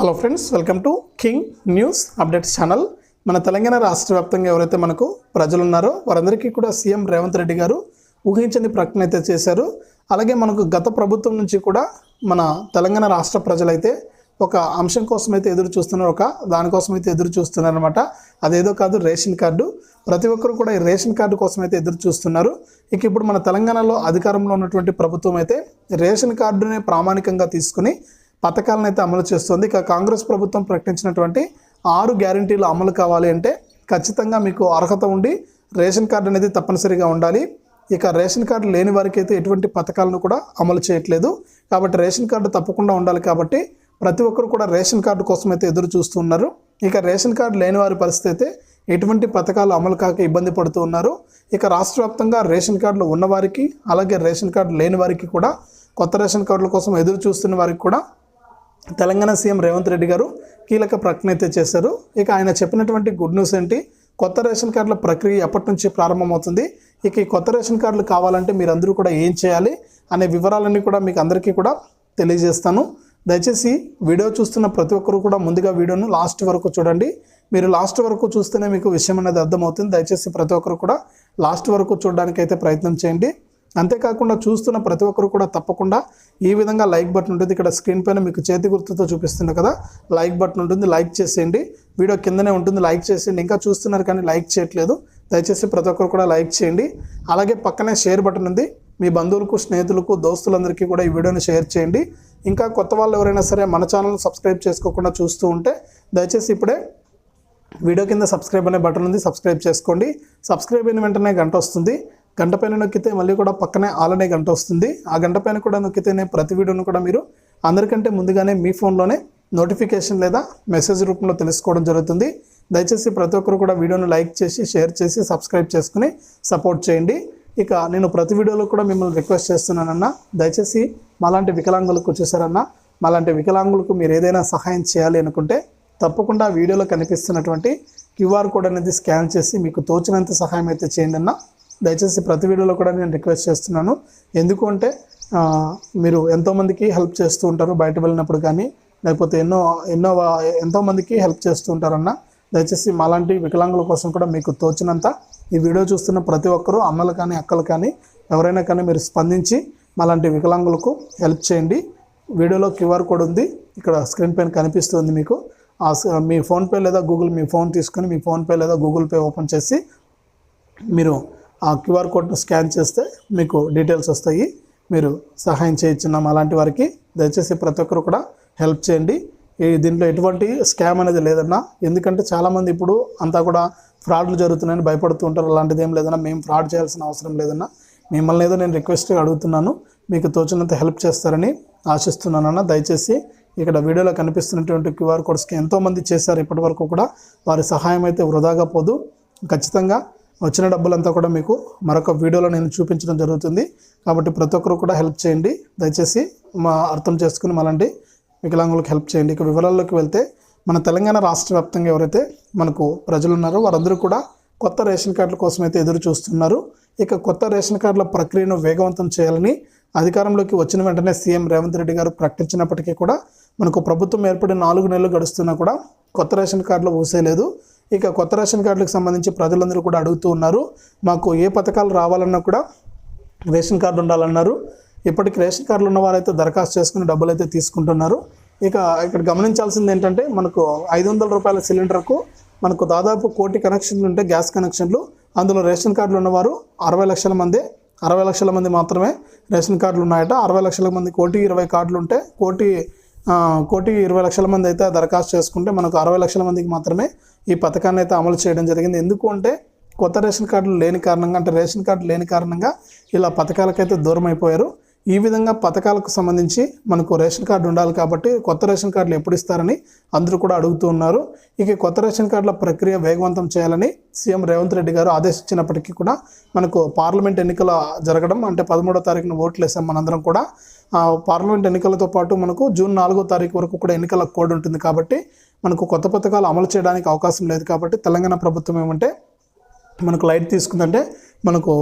Hello friends welcome to king news updates channel మన తెలంగాణ రాష్ట్ర వ్యాప్తంగా ఎవరైతే మనకు ప్రజలు ఉన్నారో వారందరికీ కూడా సీఎం రేవంత్ రెడ్డి గారు ఊహించని ప్రకటన అయితే చేశారు. అలాగే మనకు గత ప్రభుత్వం నుంచి కూడా మన తెలంగాణ రాష్ట్ర ప్రజలైతే ఒక అంశం కోసం అయితే ఎదురు చూస్తున్నారు ఒక దానికోసం అయితే ఎదురు చూస్తున్నారు అనమాట అదేదో కాదు రేషన్ కార్డు. ప్రతి ఒక్కరు కూడా ఈ రేషన్ కార్డు కోసం అయితే ఎదురు చూస్తున్నారు. ఇక ఇప్పుడు మన తెలంగాణలో అధికారంలో ఉన్నటువంటి ప్రభుత్వం అయితే రేషన్ కార్డునే ప్రామాణికంగా తీసుకుని పథకాలను అయితే అమలు చేస్తుంది. ఇక కాంగ్రెస్ ప్రభుత్వం ప్రకటించినటువంటి ఆరు గ్యారంటీలు అమలు కావాలి అంటే ఖచ్చితంగా మీకు అర్హత ఉండి రేషన్ కార్డు అనేది తప్పనిసరిగా ఉండాలి. ఇక రేషన్ కార్డు లేని వారికి అయితే ఎటువంటి పథకాలను కూడా అమలు చేయట్లేదు. కాబట్టి రేషన్ కార్డు తప్పకుండా ఉండాలి కాబట్టి ప్రతి ఒక్కరు కూడా రేషన్ కార్డు కోసం అయితే ఎదురు చూస్తున్నారు ఇక రేషన్ కార్డు లేని వారి పరిస్థితి అయితే ఎటువంటి పథకాలు అమలు కాక ఇబ్బంది పడుతూ ఉన్నారు. ఇక రాష్ట్ర వ్యాప్తంగా రేషన్ కార్డులు ఉన్నవారికి అలాగే రేషన్ కార్డు లేని వారికి కూడా కొత్త రేషన్ కార్డుల కోసం ఎదురు చూస్తున్న వారికి కూడా తెలంగాణ సీఎం రేవంత్ రెడ్డి గారు కీలక ప్రకటన అయితే చేశారు. ఇక ఆయన చెప్పినటువంటి గుడ్ న్యూస్ ఏంటి? కొత్త రేషన్ కార్డుల ప్రక్రియ ఎప్పటి నుంచి ప్రారంభమవుతుంది? ఇక ఈ కొత్త రేషన్ కార్డులు కావాలంటే మీరందరూ కూడా ఏం చేయాలి? అనే వివరాలన్నీ కూడా మీకు అందరికీ కూడా తెలియజేస్తాను. దయచేసి వీడియో చూస్తున్న ప్రతి ఒక్కరు కూడా ముందుగా వీడియోను లాస్ట్ వరకు చూడండి. మీరు లాస్ట్ వరకు చూస్తేనే మీకు విషయం అనేది అర్థమవుతుంది. దయచేసి ప్రతి ఒక్కరు కూడా లాస్ట్ వరకు చూడడానికి అయితే ప్రయత్నం చేయండి. అంతేకాకుండా చూస్తున్న ప్రతి ఒక్కరు కూడా తప్పకుండా ఈ విధంగా లైక్ బటన్ ఉంటుంది. ఇక్కడ స్క్రీన్ పైన మీకు చేతి గుర్తుతో చూపిస్తున్నా కదా లైక్ బటన్ ఉంటుంది లైక్ చేసేయండి. వీడియో కిందనే ఉంటుంది లైక్ చేసేయండి. ఇంకా చూస్తున్నారు కానీ లైక్ చేయట్లేదు. దయచేసి ప్రతి ఒక్కరు కూడా లైక్ చేయండి. అలాగే పక్కనే షేర్ బటన్ ఉంది. మీ బంధువులకు స్నేహితులకు దోస్తులందరికీ కూడా ఈ వీడియోని షేర్ చేయండి. ఇంకా కొత్త వాళ్ళు ఎవరైనా సరే మన ఛానల్ సబ్స్క్రైబ్ చేసుకోకుండా చూస్తూ ఉంటే దయచేసి ఇప్పుడే వీడియో కింద సబ్స్క్రైబ్ అనే బటన్ ఉంది సబ్స్క్రైబ్ చేసుకోండి. సబ్స్క్రైబ్ అయిన వెంటనే గంట వస్తుంది. గంట పైన నొక్కితే మళ్ళీ కూడా పక్కనే ఆల్ అనే గంట వస్తుంది. ఆ గంట పైన కూడా నొక్కితేనే ప్రతి వీడియోను కూడా మీరు అందరికంటే ముందుగానే మీ ఫోన్లోనే నోటిఫికేషన్ లేదా మెసేజ్ రూపంలో తెలుసుకోవడం జరుగుతుంది. దయచేసి ప్రతి ఒక్కరు కూడా వీడియోను లైక్ చేసి షేర్ చేసి సబ్స్క్రైబ్ చేసుకుని సపోర్ట్ చేయండి. ఇక నేను ప్రతి వీడియోలో కూడా మిమ్మల్ని రిక్వెస్ట్ చేస్తున్నానన్న దయచేసి మాలాంటి వికలాంగులకు చూసారన్నా మాలాంటి వికలాంగులకు మీరు ఏదైనా సహాయం చేయాలి అనుకుంటే తప్పకుండా వీడియోలో కనిపిస్తున్నటువంటి క్యూఆర్ కోడ్ అనేది స్కాన్ చేసి మీకు తోచినంత సహాయం అయితే చేయండి అన్న దయచేసి ప్రతి వీడియోలో కూడా నేను రిక్వెస్ట్ చేస్తున్నాను. ఎందుకంటే మీరు ఎంతోమందికి హెల్ప్ చేస్తూ ఉంటారు బయట వెళ్ళినప్పుడు కానీ లేకపోతే ఎన్నో ఎన్నో ఎంతోమందికి హెల్ప్ చేస్తూ ఉంటారన్న దయచేసి మాలాంటి వికలాంగుల కోసం కూడా మీకు తోచినంత ఈ వీడియో చూస్తున్న ప్రతి ఒక్కరూ అమ్మలు కానీ అక్కలు కానీ ఎవరైనా కానీ మీరు స్పందించి మాలాంటి వికలాంగులకు హెల్ప్ చేయండి. వీడియోలో క్యూఆర్ కోడ్ ఉంది. ఇక్కడ స్క్రీన్ పైన కనిపిస్తుంది మీకు. ఆ మీ ఫోన్పే లేదా గూగుల్ మీ ఫోన్ తీసుకొని మీ ఫోన్పే లేదా గూగుల్ పే ఓపెన్ చేసి మీరు ఆ క్యూఆర్ కోడ్ను స్కాన్ చేస్తే మీకు డీటెయిల్స్ వస్తాయి. మీరు సహాయం చేయొచ్చున్నాం అలాంటి వారికి దయచేసి ప్రతి ఒక్కరు కూడా హెల్ప్ చేయండి. ఈ దీంట్లో ఎటువంటి స్కామ్ అనేది లేదన్నా. ఎందుకంటే చాలామంది ఇప్పుడు అంతా కూడా ఫ్రాడ్లు జరుగుతున్నాయని భయపడుతూ ఉంటారు. అలాంటిది ఏం లేదన్నా. మేము ఫ్రాడ్ చేయాల్సిన అవసరం లేదన్నా. మిమ్మల్ని ఏదో నేను రిక్వెస్ట్గా అడుగుతున్నాను. మీకు తోచినంత హెల్ప్ చేస్తారని ఆశిస్తున్నానన్న. దయచేసి ఇక్కడ వీడియోలో కనిపిస్తున్నటువంటి క్యూఆర్ కోడ్స్కి ఎంతోమంది చేశారు. ఇప్పటివరకు కూడా వారి సహాయం అయితే వృధాగా పోదు. ఖచ్చితంగా వచ్చిన డబ్బులంతా కూడా మీకు మరొక వీడియోలో నేను చూపించడం జరుగుతుంది. కాబట్టి ప్రతి ఒక్కరు కూడా హెల్ప్ చేయండి. దయచేసి మా అర్థం చేసుకుని మళ్ళీ వికలాంగులకు హెల్ప్ చేయండి. ఇక వివరాల్లోకి వెళ్తే మన తెలంగాణ రాష్ట్ర వ్యాప్తంగా ఎవరైతే మనకు ప్రజలు ఉన్నారో వారందరూ కూడా కొత్త రేషన్ కార్డుల కోసం అయితే ఎదురు చూస్తున్నారు. ఇక కొత్త రేషన్ కార్డుల ప్రక్రియను వేగవంతం చేయాలని అధికారంలోకి వచ్చిన వెంటనే సీఎం రేవంత్ రెడ్డి గారు ప్రకటించినప్పటికీ కూడా మనకు ప్రభుత్వం ఏర్పడి నాలుగు నెలలు గడుస్తున్నా కూడా కొత్త రేషన్ కార్డులు ఊసేయలేదు ఇక కొత్త రేషన్ కార్డులకు సంబంధించి ప్రజలందరూ కూడా అడుగుతూ ఉన్నారు. మాకు ఏ పథకాలు రావాలన్నా కూడా రేషన్ కార్డు ఉండాలన్నారు. ఇప్పటికి రేషన్ కార్డులు ఉన్న వారైతే దరఖాస్తు చేసుకుని డబ్బులు అయితే తీసుకుంటున్నారు. ఇక ఇక్కడ గమనించాల్సింది ఏంటంటే మనకు ఐదు వందల రూపాయల సిలిండర్కు మనకు దాదాపు కోటి కనెక్షన్లు ఉంటే గ్యాస్ కనెక్షన్లు. అందులో రేషన్ కార్డులు ఉన్నవారు అరవై లక్షల మంది అరవై లక్షల మంది మాత్రమే రేషన్ కార్డులు ఉన్నాయట. అరవై లక్షల మంది కోటి ఇరవై కార్డులు ఉంటే కోటి కోటి ఇరవై లక్షల మంది అయితే దరఖాస్తు చేసుకుంటే మనకు అరవై లక్షల మందికి మాత్రమే ఈ పథకాన్ని అయితే అమలు చేయడం జరిగింది. ఎందుకు అంటే కొత్త రేషన్ కార్డులు లేని కారణంగా అంటే రేషన్ కార్డు లేని కారణంగా ఇలా పథకాలకైతే దూరం అయిపోయారు. ఈ విధంగా పథకాలకు సంబంధించి మనకు రేషన్ కార్డు ఉండాలి కాబట్టి కొత్త రేషన్ కార్డులు ఎప్పుడు ఇస్తారని అందరూ కూడా అడుగుతూ ఉన్నారు. ఇక కొత్త రేషన్ కార్డుల ప్రక్రియ వేగవంతం చేయాలని సీఎం రేవంత్ రెడ్డి గారు ఆదేశించినప్పటికీ కూడా మనకు పార్లమెంట్ ఎన్నికల జరగడం అంటే పదమూడో తారీఖున ఓట్లు వేసాం మనందరం కూడా. పార్లమెంట్ ఎన్నికలతో పాటు మనకు జూన్ నాలుగో తారీఖు వరకు కూడా ఎన్నికల కోడ్ ఉంటుంది కాబట్టి మనకు కొత్త పథకాలు అమలు చేయడానికి అవకాశం లేదు కాబట్టి తెలంగాణ ప్రభుత్వం ఏమంటే మనకు లైట్ తీసుకుందంటే మనకు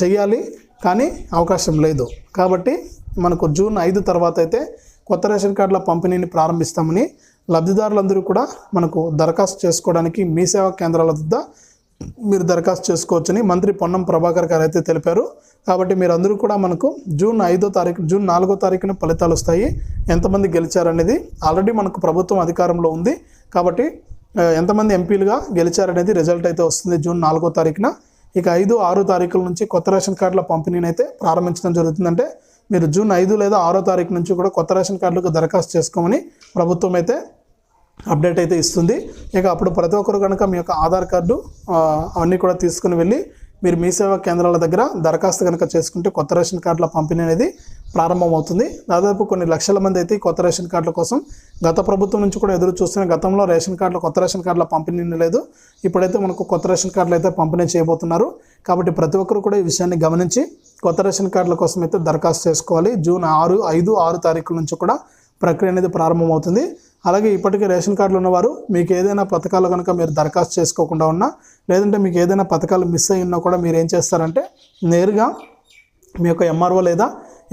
చేయాలి కానీ అవకాశం లేదు. కాబట్టి మనకు జూన్ ఐదు తర్వాత అయితే కొత్త రేషన్ కార్డుల పంపిణీని ప్రారంభిస్తామని లబ్ధిదారులందరూ కూడా మనకు దరఖాస్తు చేసుకోవడానికి మీ సేవా కేంద్రాల వద్ద మీరు దరఖాస్తు చేసుకోవచ్చని మంత్రి పొన్నం ప్రభాకర్ గారు అయితే తెలిపారు. కాబట్టి మీరందరూ కూడా మనకు జూన్ ఐదో తారీఖు జూన్ నాలుగో తారీఖున ఫలితాలు వస్తాయి. ఎంతమంది గెలిచారనేది ఆల్రెడీ మనకు ప్రభుత్వం అధికారంలో ఉంది. కాబట్టి ఎంతమంది ఎంపీలుగా గెలిచారనేది రిజల్ట్ అయితే వస్తుంది జూన్ నాలుగో తారీఖున. ఇక ఐదు ఆరు తారీఖుల నుంచి కొత్త రేషన్ కార్డుల పంపిణీని అయితే ప్రారంభించడం జరుగుతుందంటే మీరు జూన్ ఐదు లేదా ఆరో తారీఖు నుంచి కూడా కొత్త రేషన్ కార్డులకు దరఖాస్తు చేసుకోమని ప్రభుత్వం అయితే అప్డేట్ అయితే ఇస్తుంది. ఇక అప్పుడు ప్రతి ఒక్కరు కనుక మీ యొక్క ఆధార్ కార్డు అవన్నీ కూడా తీసుకుని వెళ్ళి మీరు మీ సేవా కేంద్రాల దగ్గర దరఖాస్తు కనుక చేసుకుంటే కొత్త రేషన్ కార్డుల పంపిణీ అనేది ప్రారంభమవుతుంది. దాదాపు కొన్ని లక్షల మంది అయితే కొత్త రేషన్ కార్డుల కోసం గత ప్రభుత్వం నుంచి కూడా ఎదురు చూస్తున్న గతంలో రేషన్ కార్డులు కొత్త రేషన్ కార్డుల పంపిణీ లేదు. ఇప్పుడైతే మనకు కొత్త రేషన్ కార్డులు అయితే పంపిణీ చేయబోతున్నారు. కాబట్టి ప్రతి ఒక్కరు కూడా ఈ విషయాన్ని గమనించి కొత్త రేషన్ కార్డుల కోసం అయితే దరఖాస్తు చేసుకోవాలి. జూన్ ఆరు ఐదు ఆరు తారీఖుల నుంచి కూడా ప్రక్రియ అనేది ప్రారంభమవుతుంది. అలాగే ఇప్పటికే రేషన్ కార్డులు ఉన్నవారు మీకు ఏదైనా పథకాలు కనుక మీరు దరఖాస్తు చేసుకోకుండా ఉన్నా లేదంటే మీకు ఏదైనా పథకాలు మిస్ అయి ఉన్నా కూడా మీరు ఏం చేస్తారంటే నేరుగా మీ యొక్క ఎంఆర్ఓ లేదా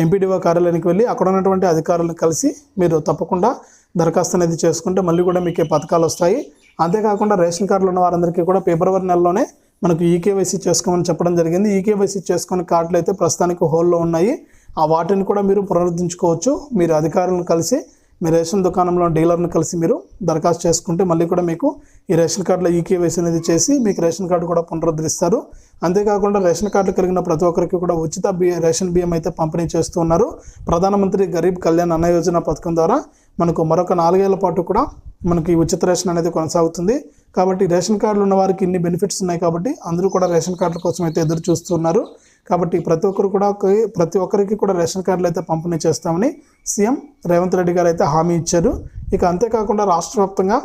ఎంపీడీఓ కార్యాలయానికి వెళ్ళి అక్కడ ఉన్నటువంటి అధికారులను కలిసి మీరు తప్పకుండా దరఖాస్తు అనేది చేసుకుంటే మళ్ళీ కూడా మీకు పథకాలు వస్తాయి. అంతేకాకుండా రేషన్ కార్డులు ఉన్న వారందరికీ కూడా ఫిబ్రవరి నెలలోనే మనకు ఈకేవైసీ చేసుకోమని చెప్పడం జరిగింది. ఈకేవైసీ చేసుకుని కార్డులు అయితే ప్రస్తుతానికి హోల్లో ఉన్నాయి. ఆ వాటిని కూడా మీరు పునరుద్ధరించుకోవచ్చు. మీరు అధికారులను కలిసి మీ రేషన్ దుకాణంలో డీలర్ని కలిసి మీరు దరఖాస్తు చేసుకుంటే మళ్ళీ కూడా మీకు ఈ రేషన్ కార్డులో ఈకేవైసీ అనేది చేసి మీకు రేషన్ కార్డు కూడా పునరుద్ధరిస్తారు. అంతేకాకుండా రేషన్ కార్డు కలిగిన ప్రతి ఒక్కరికి కూడా ఉచిత బియ్యం రేషన్ బియ్యం అయితే పంపిణీ చేస్తూ ఉన్నారు. ప్రధానమంత్రి గరీబ్ కళ్యాణ్ అన్న యోజన పథకం ద్వారా మనకు మరొక నాలుగేళ్ళ పాటు కూడా మనకి ఉచిత రేషన్ అనేది కొనసాగుతుంది. కాబట్టి రేషన్ కార్డులు ఉన్న వారికి ఇన్ని బెనిఫిట్స్ ఉన్నాయి కాబట్టి అందరూ కూడా రేషన్ కార్డుల కోసం అయితే ఎదురు చూస్తున్నారు కాబట్టి ప్రతి ఒక్కరు కూడా ప్రతి ఒక్కరికి కూడా రేషన్ కార్డులు అయితే పంపిణీ చేస్తామని సీఎం రేవంత్ రెడ్డి గారు అయితే హామీ ఇచ్చారు. ఇక అంతేకాకుండా రాష్ట్ర వ్యాప్తంగా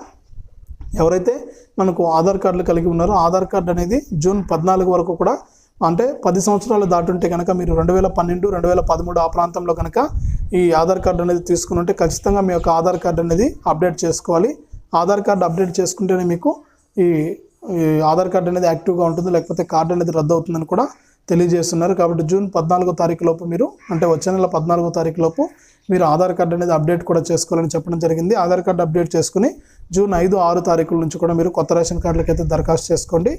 ఎవరైతే మనకు ఆధార్ కార్డులు కలిగి ఉన్నారో ఆధార్ కార్డు అనేది జూన్ పద్నాలుగు వరకు కూడా అంటే పది సంవత్సరాలు దాటుంటే కనుక మీరు రెండు వేల పన్నెండు రెండు వేల పదమూడు ఆ ప్రాంతంలో కనుక ఈ ఆధార్ కార్డు అనేది తీసుకుని ఉంటే ఖచ్చితంగా మీ యొక్క ఆధార్ కార్డు అనేది అప్డేట్ చేసుకోవాలి. ఆధార్ కార్డు అప్డేట్ చేసుకుంటేనే మీకు ఈ ఈ ఆధార్ కార్డు అనేది యాక్టివ్గా ఉంటుంది లేకపోతే కార్డు అనేది రద్దు అవుతుందని కూడా తెలియజేస్తున్నారు కాబట్టి జూన్ పద్నాలుగో తారీఖు లోపు మీరు అంటే వచ్చే నెల పద్నాలుగో తారీఖు లోపు మీరు ఆధార్ కార్డు అనేది అప్డేట్ కూడా చేసుకోవాలని చెప్పడం జరిగింది. ఆధార్ కార్డు అప్డేట్ చేసుకుని జూన్ ఐదు ఆరు తారీఖుల నుంచి కూడా మీరు కొత్త రేషన్ కార్డులకైతే దరఖాస్తు చేసుకోండి.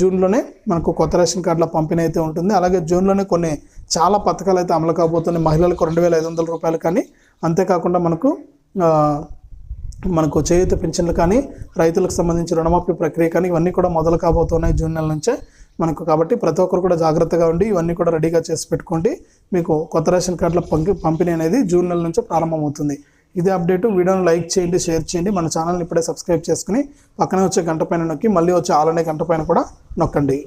జూన్లోనే మనకు కొత్త రేషన్ కార్డుల పంపిణీ అయితే ఉంటుంది. అలాగే జూన్లోనే కొన్ని చాలా పథకాలు అయితే అమలు కాబోతున్నాయి. మహిళలకు రెండు వేల ఐదు వందల రూపాయలు కానీ అంతేకాకుండా మనకు మనకు చేయూత పింఛన్లు కానీ రైతులకు సంబంధించి రుణమాఫీ ప్రక్రియ కానీ ఇవన్నీ కూడా మొదలు కాబోతున్నాయి జూన్ నెల నుంచే. మనకు కాబట్టి ప్రతి ఒక్కరు కూడా జాగ్రత్తగా ఉండి ఇవన్నీ కూడా రెడీగా చేసి పెట్టుకోండి. మీకు కొత్త రేషన్ కార్డుల పంపి పంపిణీ అనేది జూన్ నెల నుంచి ప్రారంభమవుతుంది. ఇదే అప్డేట్. వీడియోని లైక్ చేయండి షేర్ చేయండి. మన ఛానల్ని ఇప్పుడే సబ్స్క్రైబ్ చేసుకుని పక్కనే వచ్చే గంట పైన నొక్కి మళ్ళీ వచ్చే ఆలనే గంట పైన కూడా నొక్కండి.